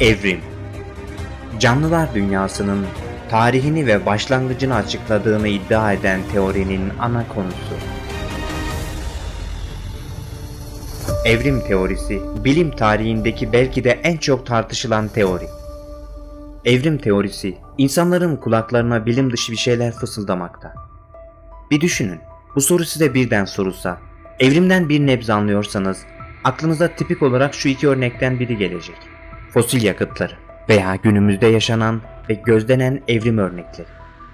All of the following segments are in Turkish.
Evrim Canlılar dünyasının tarihini ve başlangıcını açıkladığını iddia eden teorinin ana konusu. Evrim teorisi, bilim tarihindeki belki de en çok tartışılan teori. Evrim teorisi, insanların kulaklarına bilim dışı bir şeyler fısıldamakta. Bir düşünün, bu soru size birden sorulsa, evrimden bir nebze anlıyorsanız, aklınıza tipik olarak şu iki örnekten biri gelecek. Fosil yakıtları veya günümüzde yaşanan ve gözlenen evrim örnekleri.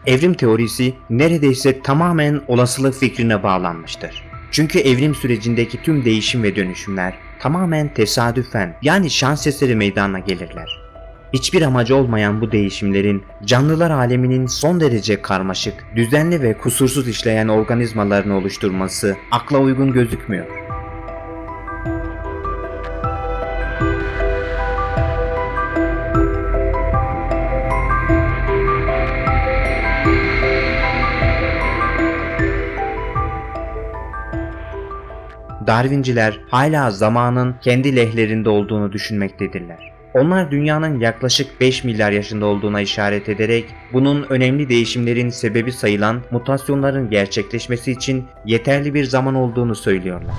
Evrim teorisi neredeyse tamamen olasılık fikrine bağlanmıştır. Çünkü evrim sürecindeki tüm değişim ve dönüşümler tamamen tesadüfen yani şans eseri meydana gelirler. Hiçbir amacı olmayan bu değişimlerin canlılar aleminin son derece karmaşık, düzenli ve kusursuz işleyen organizmalarını oluşturması akla uygun gözükmüyor. Darwinciler hala zamanın kendi lehlerinde olduğunu düşünmektedirler. Onlar dünyanın yaklaşık 5 milyar yaşında olduğuna işaret ederek bunun önemli değişimlerin sebebi sayılan mutasyonların gerçekleşmesi için yeterli bir zaman olduğunu söylüyorlar.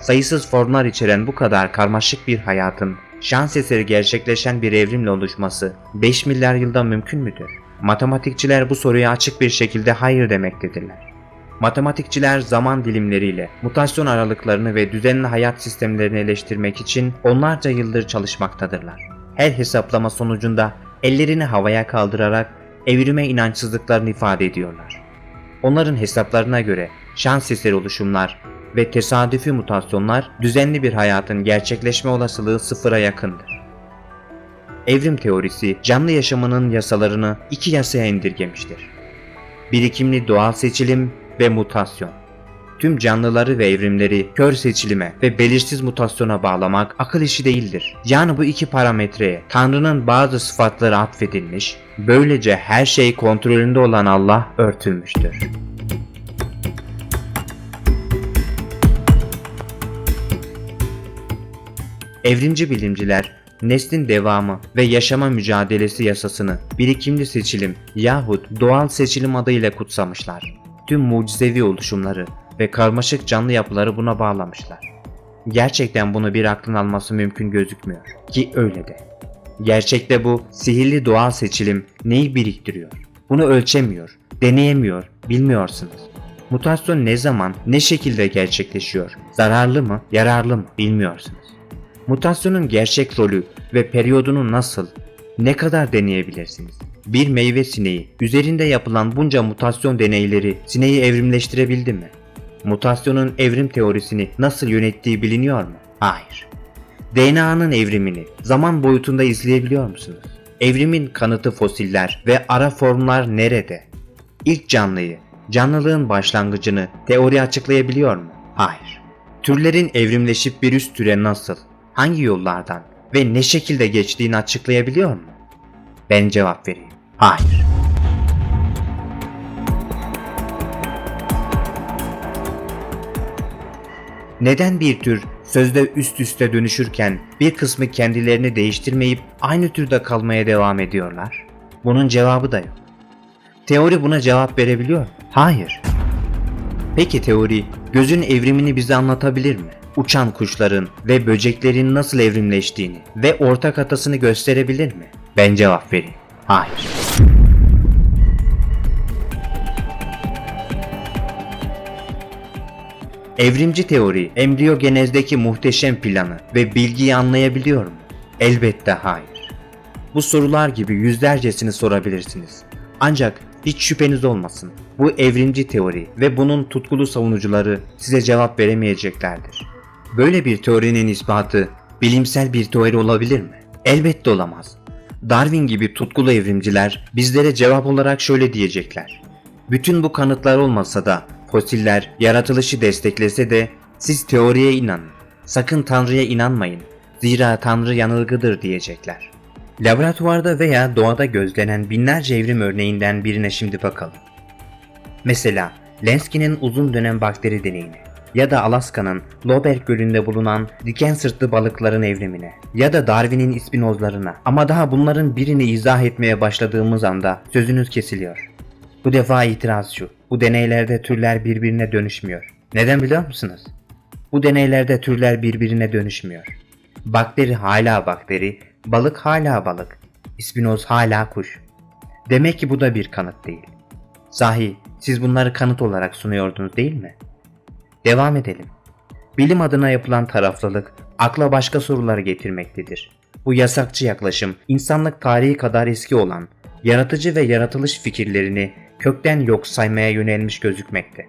Sayısız formlar içeren bu kadar karmaşık bir hayatın şans eseri gerçekleşen bir evrimle oluşması 5 milyar yılda mümkün müdür? Matematikçiler bu soruya açık bir şekilde hayır demektedirler. Matematikçiler zaman dilimleriyle mutasyon aralıklarını ve düzenli hayat sistemlerini eleştirmek için onlarca yıldır çalışmaktadırlar. Her hesaplama sonucunda ellerini havaya kaldırarak evrime inançsızlıklarını ifade ediyorlar. Onların hesaplarına göre şans eseri oluşumlar ve tesadüfi mutasyonlar düzenli bir hayatın gerçekleşme olasılığı sıfıra yakındır. Evrim teorisi canlı yaşamının yasalarını iki yasaya indirgemiştir. Birikimli doğal seçilim ve mutasyon. Tüm canlıları ve evrimleri kör seçilime ve belirsiz mutasyona bağlamak akıl işi değildir. Yani bu iki parametreye Tanrı'nın bazı sıfatları atfedilmiş, böylece her şey kontrolünde olan Allah örtülmüştür. Evrimci bilimciler neslin devamı ve yaşama mücadelesi yasasını birikimli seçilim yahut doğal seçilim adıyla kutsamışlar. Tüm mucizevi oluşumları ve karmaşık canlı yapıları buna bağlamışlar. Gerçekten bunu bir aklın alması mümkün gözükmüyor ki öyle de. Gerçekte bu sihirli doğal seçilim neyi biriktiriyor? Bunu ölçemiyor, deneyemiyor, bilmiyorsunuz. Mutasyon ne zaman, ne şekilde gerçekleşiyor? Zararlı mı, yararlı mı bilmiyorsunuz. Mutasyonun gerçek rolü ve periyodunu nasıl, ne kadar deneyebilirsiniz? Bir meyve sineği üzerinde yapılan bunca mutasyon deneyleri sineği evrimleştirebildi mi? Mutasyonun evrim teorisini nasıl yönettiği biliniyor mu? Hayır. DNA'nın evrimini zaman boyutunda izleyebiliyor musunuz? Evrimin kanıtı fosiller ve ara formlar nerede? İlk canlıyı, canlılığın başlangıcını teori açıklayabiliyor mu? Hayır. Türlerin evrimleşip bir üst türe nasıl, hangi yollardan ve ne şekilde geçtiğini açıklayabiliyor mu? Ben cevap vereyim. Hayır. Neden bir tür sözde üst üste dönüşürken bir kısmı kendilerini değiştirmeyip aynı türde kalmaya devam ediyorlar? Bunun cevabı da yok. Teori buna cevap verebiliyor mu? Hayır. Peki teori gözün evrimini bize anlatabilir mi? Uçan kuşların ve böceklerin nasıl evrimleştiğini ve ortak atasını gösterebilir mi? Ben cevap vereyim. Hayır. Evrimci teori embriyogenezdeki muhteşem planı ve bilgiyi anlayabiliyor mu? Elbette hayır. Bu sorular gibi yüzlercesini sorabilirsiniz. Ancak hiç şüpheniz olmasın. Bu evrimci teori ve bunun tutkulu savunucuları size cevap veremeyeceklerdir. Böyle bir teorinin ispatı bilimsel bir teori olabilir mi? Elbette olamaz. Darwin gibi tutkulu evrimciler bizlere cevap olarak şöyle diyecekler. Bütün bu kanıtlar olmasa da fosiller yaratılışı desteklese de siz teoriye inanın. Sakın Tanrı'ya inanmayın. Zira Tanrı yanılgıdır diyecekler. Laboratuvarda veya doğada gözlenen binlerce evrim örneğinden birine şimdi bakalım. Mesela Lenski'nin uzun dönem bakteri deneyini. Ya da Alaska'nın Loberg Gölü'nde bulunan diken sırtlı balıkların evrimine ya da Darwin'in ispinozlarına ama daha bunların birini izah etmeye başladığımız anda sözünüz kesiliyor. Bu defa itiraz şu. Bu deneylerde türler birbirine dönüşmüyor. Neden biliyor musunuz? Bu deneylerde türler birbirine dönüşmüyor. Bakteri hala bakteri, balık hala balık, ispinoz hala kuş. Demek ki bu da bir kanıt değil. Sahi siz bunları kanıt olarak sunuyordunuz değil mi? Devam edelim. Bilim adına yapılan taraflılık akla başka soruları getirmektedir. Bu yasakçı yaklaşım insanlık tarihi kadar eski olan yaratıcı ve yaratılış fikirlerini kökten yok saymaya yönelmiş gözükmekte.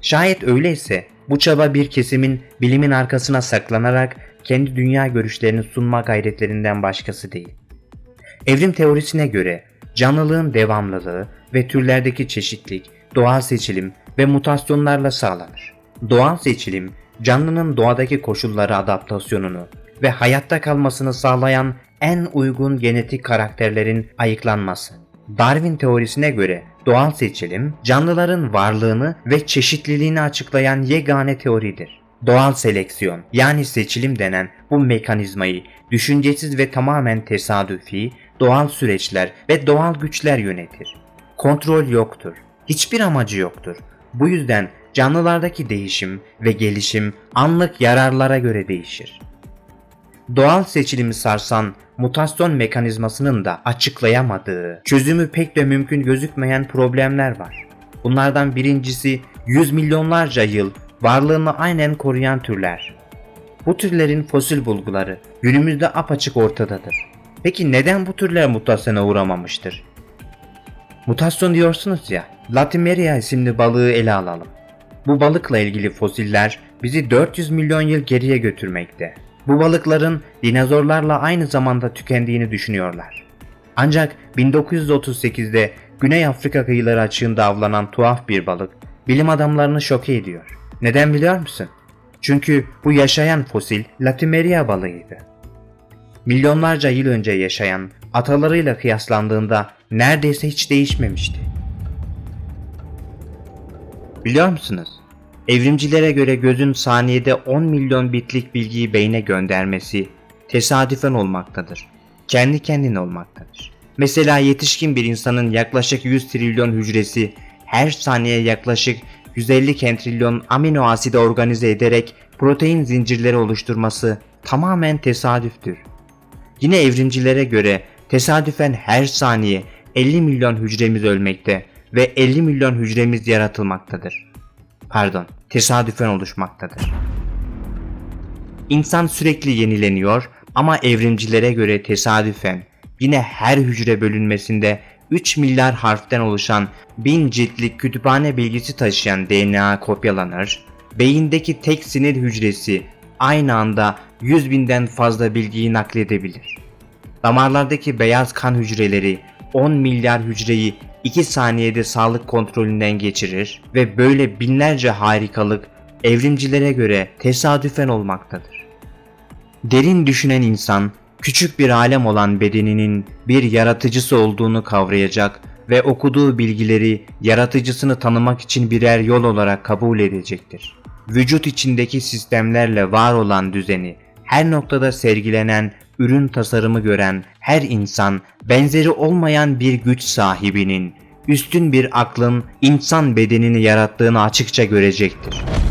Şayet öyleyse bu çaba bir kesimin bilimin arkasına saklanarak kendi dünya görüşlerini sunma gayretlerinden başkası değil. Evrim teorisine göre canlılığın devamlılığı ve türlerdeki çeşitlilik doğal seçilim ve mutasyonlarla sağlanır. Doğal seçilim canlının doğadaki koşullara adaptasyonunu ve hayatta kalmasını sağlayan en uygun genetik karakterlerin ayıklanması. Darwin teorisine göre doğal seçilim canlıların varlığını ve çeşitliliğini açıklayan yegane teoridir. Doğal seleksiyon yani seçilim denen bu mekanizmayı düşüncesiz ve tamamen tesadüfi doğal süreçler ve doğal güçler yönetir. Kontrol yoktur. Hiçbir amacı yoktur. Bu yüzden canlılardaki değişim ve gelişim anlık yararlara göre değişir. Doğal seçilimi sarsan mutasyon mekanizmasının da açıklayamadığı, çözümü pek de mümkün gözükmeyen problemler var. Bunlardan birincisi yüz milyonlarca yıl varlığını aynen koruyan türler. Bu türlerin fosil bulguları günümüzde apaçık ortadadır. Peki neden bu türler mutasyona uğramamıştır? Mutasyon diyorsunuz ya, Latimeria isimli balığı ele alalım. Bu balıkla ilgili fosiller bizi 400 milyon yıl geriye götürmekte. Bu balıkların dinozorlarla aynı zamanda tükendiğini düşünüyorlar. Ancak 1938'de Güney Afrika kıyıları açığında avlanan tuhaf bir balık bilim adamlarını şoke ediyor. Neden biliyor musun? Çünkü bu yaşayan fosil Latimeria balığıydı. Milyonlarca yıl önce yaşayan atalarıyla kıyaslandığında neredeyse hiç değişmemişti. Biliyor musunuz? Evrimcilere göre gözün saniyede 10 milyon bitlik bilgiyi beyne göndermesi tesadüfen olmaktadır. Kendi kendine olmaktadır. Mesela yetişkin bir insanın yaklaşık 100 trilyon hücresi her saniye yaklaşık 150 kentrilyon amino asidi organize ederek protein zincirleri oluşturması tamamen tesadüftür. Yine evrimcilere göre tesadüfen her saniye 50 milyon hücremiz ölmekte ve 50 milyon hücremiz yaratılmaktadır. Pardon, tesadüfen oluşmaktadır. İnsan sürekli yenileniyor ama evrimcilere göre tesadüfen yine her hücre bölünmesinde 3 milyar harften oluşan 1000 ciltlik kütüphane bilgisi taşıyan DNA kopyalanır, beyindeki tek sinir hücresi aynı anda 100 binden fazla bilgiyi nakledebilir. Damarlardaki beyaz kan hücreleri 10 milyar hücreyi 2 saniyede sağlık kontrolünden geçirir ve böyle binlerce harikalık evrimcilere göre tesadüfen olmaktadır. Derin düşünen insan küçük bir alem olan bedeninin bir yaratıcısı olduğunu kavrayacak ve okuduğu bilgileri yaratıcısını tanımak için birer yol olarak kabul edecektir. Vücut içindeki sistemlerle var olan düzeni, her noktada sergilenen ürün tasarımı gören her insan benzeri olmayan bir güç sahibinin, üstün bir aklın insan bedenini yarattığını açıkça görecektir.